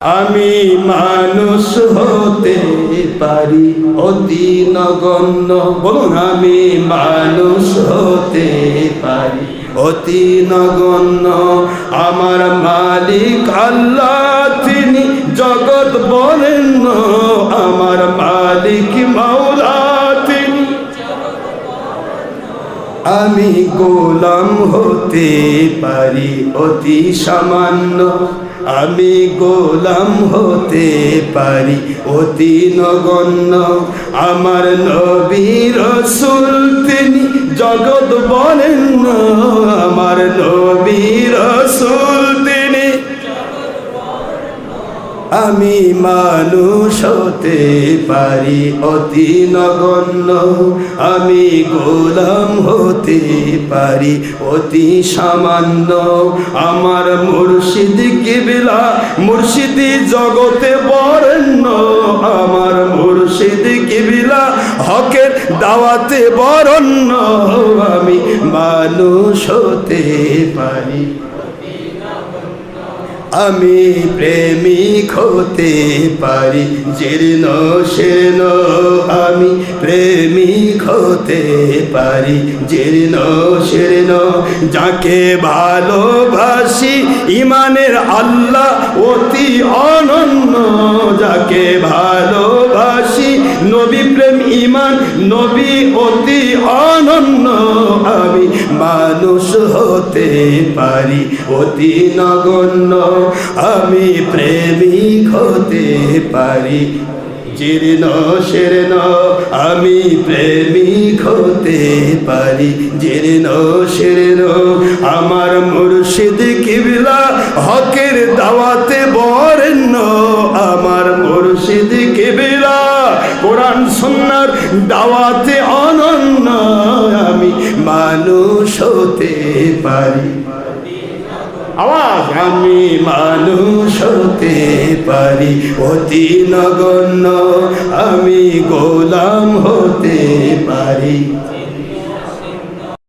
আমি মানুষ হতে পারি, অতি নগণ্য। বলুন, আমি মানুষ হতে পারি, অতি নগণ্য। আমার মালিক আল্লাহ, তিনি জগৎ বরেণ্য। আমার মালিক মাওলা, তিনি আমি গোলাম হতে পারি, অতি সামান্য। আমি গোলাম হতে পারি অতি নগণ্য। আমার নবীর সুল তিনি জগৎ বলেন আমার নবীর আমি মানুষ হতে পারি, অতি নগণ্য। আমি গোলাম হতে পারি, অতি সামান্য। আমার মুর্শিদ কিবিলা, মুর্শিদি জগতে বরেণ্য। আমার মুর্শিদ কিবিলা, হকের দাওয়াতে বরণ্য। আমি মানুষ হতে পারি। আমি প্রেমিক হতে পারি, জীর্ণ, শীর্ণ। আমি প্রেমিক হতে পারি, জীর্ণ, শীর্ণ। যাকে ভালোবাসি, ইমানের আল্লাহ অতি অনন্য। যাকে ভালোবাসি, নবী প্রেম, ইমান, নবী অতি অনন্য। আমি হতে পারি, অতি নগণ্য। আমি প্রেমিক হতে পারি, জীর্ণ, শীর্ণ। আমি প্রেমিক হতে পারি, জীর্ণ, শীর্ণ। আমার মুর্শিদ কিবলা হকের দাওয়াতে বরেণ্য। আমার মুর্শিদ সুন্নার দাওয়াতে অনন্য আমি মানুষ হতে পারি। আওয়াজ, আমি মানুষ হতে পারি। অতি নগণ্য, আমি গোলাম হতে পারি।